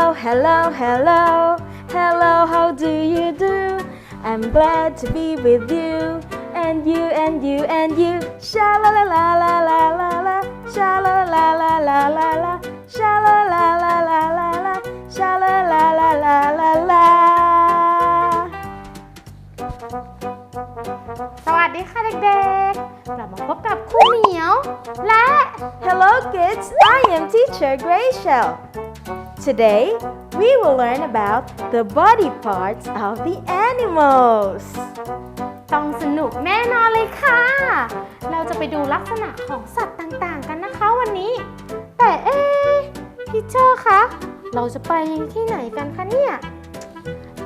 Hello, hello, hello, hello, how do you do? I'm glad to be with you, and you, and you, and you. Sha la la la la la la la, sha la la la la la la, sha la la la la la la, sha la la la la la la. สวัสดีค่ะเด็กๆ กลับมาพบกับครูเหมียว และ Hello, kids. I am Teacher Graciel. Today, we will learn about the body parts of the animals. ต้องสนุกแน่นอนเลยค่ะ เราจะไปดูลักษณะของสัตว์ต่างๆ กันนะคะวันนี้ แต่เอ๊ะพี่เชอร์คะ เราจะไปที่ไหนกันคะเนี่ย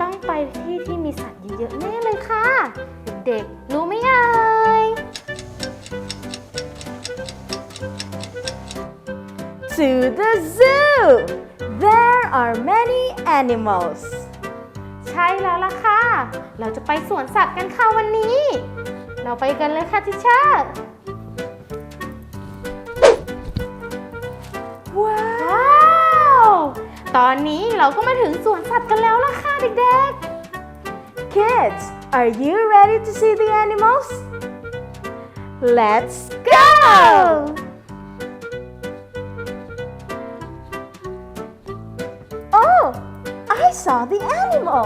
ต้องไปที่ที่มีสัตว์เยอะๆแน่เลยค่ะ เด็กๆรู้ไหมเอ่ย To the zoo. There are many animals. ใช่แล้วล่ะค่ะ เราจะไปสวนสัตว์กันค่ะวันนี้ เราไปกันเลยค่ะทิเชอร์ว้าวตอนนี้เราก็มาถึงสวนสัตว์กันแล้วล่ะค่ะเด็กๆ Kids, are you ready to see the animals? Let's go! Saw the animal.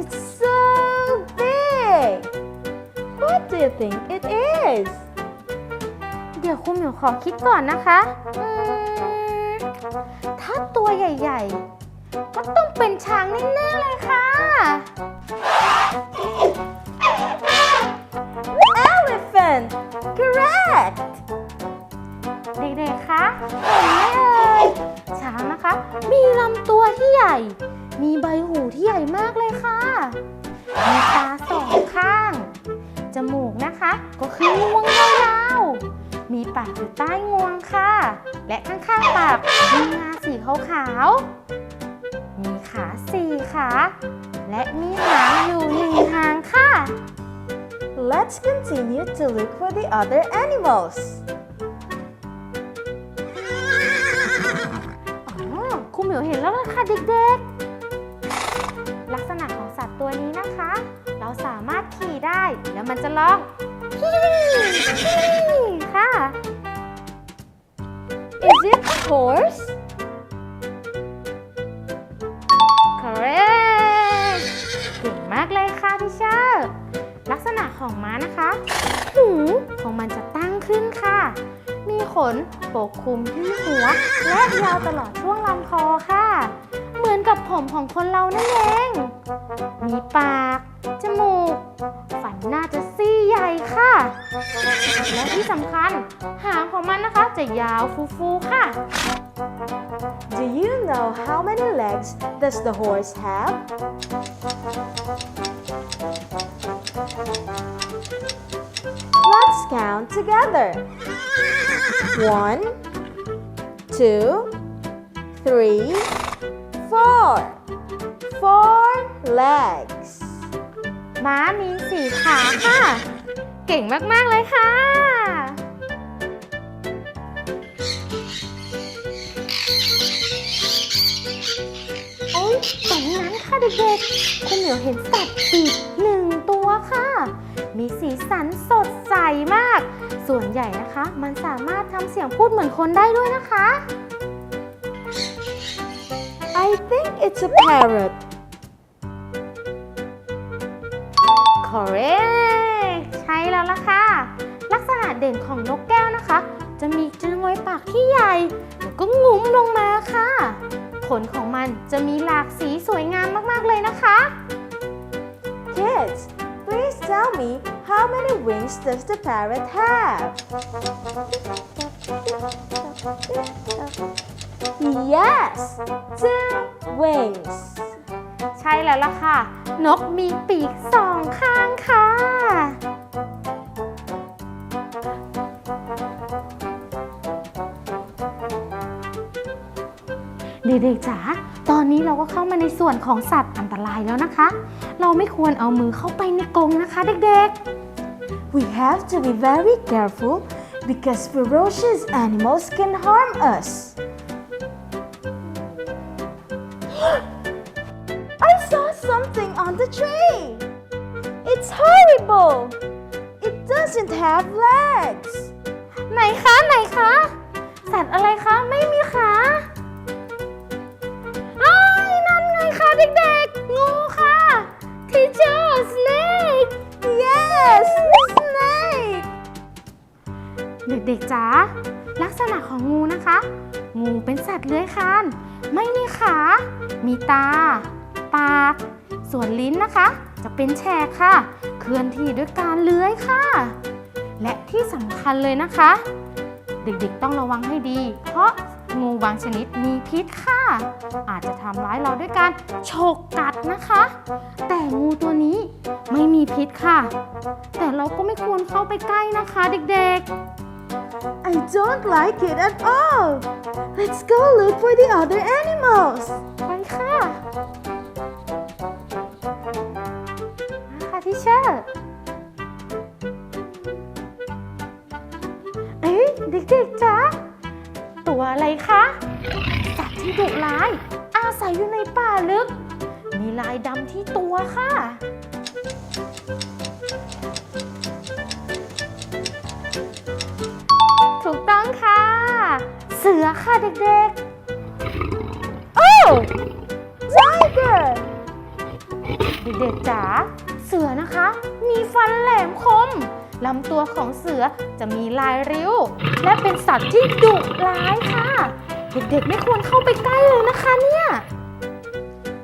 It's so big. What do you think it is? เดี๋ยวคุณหมิวขอคิดก่อนนะคะอืมถ้าตัวใหญ่ๆ ก็ต้องเป็นช้างแน่ๆเลยค่ะ Elephant. Correct. เด็กๆ คะเห็นไหมเอ่ย ช้างนะคะ มีลำตัวที่ใหญ่ มีใบหูที่ใหญ่มากเลยค่ะ มีตาสองข้าง จมูกนะคะ ก็คืองวงยาวๆมีปากอยู่ใต้งวงค่ะ และข้างๆปากมีงาสีขาวๆ มีขาสี่ขา และมีหางอยู่หนึ่งหางค่ะ Let's continue to look for the other animals. เหมียวเห็นแล้วล่ะค่ะเด็กๆ ลักษณะของสัตว์ตัวนี้นะคะ เราสามารถขี่ได้แล้วมันจะร้องค่ะ Is it a horse? correct เก่งมากเลยค่ะพี่เชอร์ลักษณะของม้านะคะ หูของมันจะตั้งขึ้นค่ะ ขนปกคลุมที่หัว และยาวตลอดช่วงลำคอค่ะ เหมือนกับผมของคนเรานั่นเอง มีปาก จมูก ฝันหน้าจะซี่ใหญ่ค่ะ และที่สำคัญ หางของมันนะคะจะยาวฟูๆค่ะ Do you know how many legs does the horse have? Let's count together. One, two, three, four. Four legs. ม้ามีสี่ขาค่ะ เก่งมาก ๆ เลยค่ะ โอ้ยตรงนั้นค่ะเด็กๆคุณเหมียวเห็นสัตว์ปีกหนึ่ง มีสีสันสดใสมาก ส่วนใหญ่นะคะ มันสามารถทำเสียงพูดเหมือนคนได้ด้วยนะคะ I think it's a parrot. correct ใช่แล้วล่ะค่ะ ลักษณะเด่นของนกแก้วนะคะ จะมีจงอยปากที่ใหญ่ แล้วก็งุ้มลงมาค่ะ ขนของมันจะมีหลากสีสวยงามมาก ๆ เลยนะคะ Kids, please tell me how many wings does the parrot have? Yes, two wings. ใช่แล้วล่ะค่ะ นกมีปีกสองข้างค่ะ เด็กๆจ๋า ตอนนี้เราก็เข้ามาในส่วนของสัตว์อันตรายแล้วนะคะ เราไม่ควรเอามือเข้าไปในกรงนะคะเด็ก We have to be very careful because ferocious animals can harm us. I saw something on the tree. It's horrible. It doesn't have legs. ไหนคะไหนคะ สัตว์อะไรคะ ไม่มีขา เด็กๆ งูค่ะ Teacher Snake Yes, snake. เด็กๆจ๋าลักษณะของงูนะคะ งูเป็นสัตว์เลื้อยคลาน ไม่มีขา มีตา ปาก ส่วนลิ้นนะคะ จะเป็นแฉกค่ะ เคลื่อนที่ด้วยการเลื้อยค่ะ และที่สำคัญเลยนะคะ เด็กๆต้องระวังให้ดี เพราะ งูบางชนิดมีพิษค่ะ อาจจะทำร้ายเราด้วยการฉกกัดนะคะ แต่งูตัวนี้ไม่มีพิษค่ะ แต่เราก็ไม่ควรเข้าไปใกล้นะคะเด็กๆ I don't like it at all. Let's go look for the other animals. อยู่ในป่าลึก มีลายดำที่ตัวค่ะ ถูกต้องค่ะ เสือค่ะเด็กๆ Oh, tiger. เด็กๆจ๋า เสือนะคะ มีฟันแหลมคมลำตัวของเสือจะมีลายริ้ว และเป็นสัตว์ที่ดุร้ายค่ะ เด็กๆไม่ควรเข้าไปใกล้เลยนะคะเนี่ย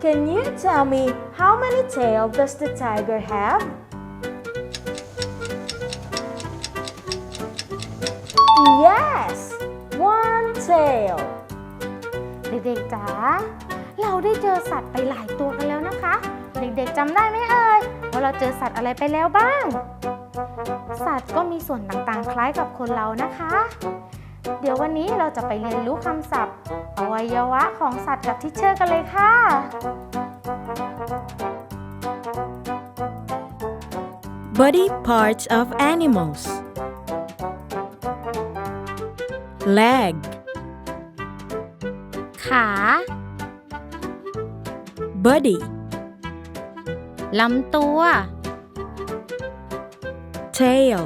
Can you tell me how many tails does the tiger have? Yes, one tail. เด็กๆจ๋าเราได้เจอสัตว์ไปหลายตัวกันแล้วนะคะ เด็กๆจำได้ไหมเอ่ยว่าเราเจอสัตว์อะไรไปแล้วบ้าง สัตว์ก็มีส่วนต่างๆคล้ายกับคนเรานะคะ เดี๋ยววันนี้เราจะไปเรียนรู้คำศัพท์ อวัยวะของสัตว์กับทิชเชอร์กันเลยค่ะ Body parts of animals leg, ขา body, ลำตัว tail,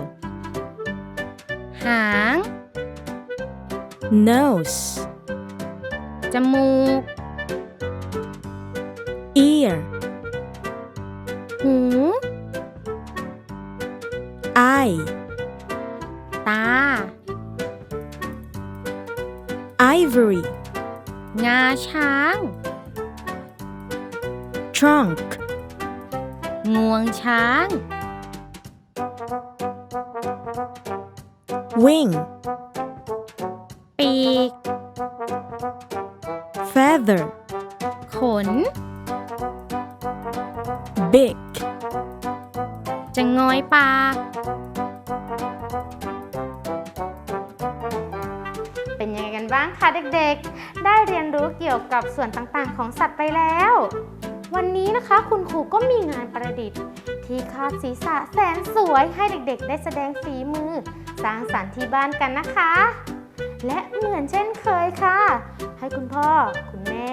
หาง nose, จมูก ear, หู eye, ตา ivory, งาช้าง trunk, งวงช้าง wing, ปีก feather, ขน beak, จะงอยปาก เป็นยังไงกันบ้างคะเด็กๆ ได้เรียนรู้เกี่ยวกับส่วนต่างๆ ของสัตว์ไปแล้ว วันนี้นะคะคุณครูก็มีงานประดิษฐ์ ที่คาดศีรษะแสนสวยให้เด็กๆ ได้แสดงฝีมือ สร้างสรรค์ที่บ้านกันนะคะ และเหมือนเช่นเคยค่ะ ให้คุณพ่อคุณแม่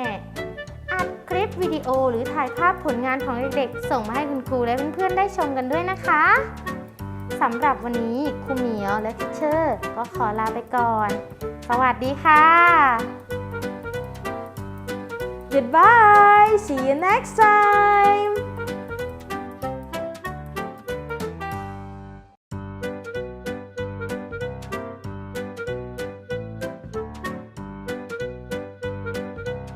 อัดคลิปวิดีโอหรือถ่ายภาพผลงานของเด็กๆส่งมาให้คุณครูและเพื่อนๆได้ชมกันด้วยนะคะสำหรับวันนี้ครูเหมียวและทิชเชอร์ก็ขอลาไปก่อน สวัสดีค่ะ Goodbye. See you next time.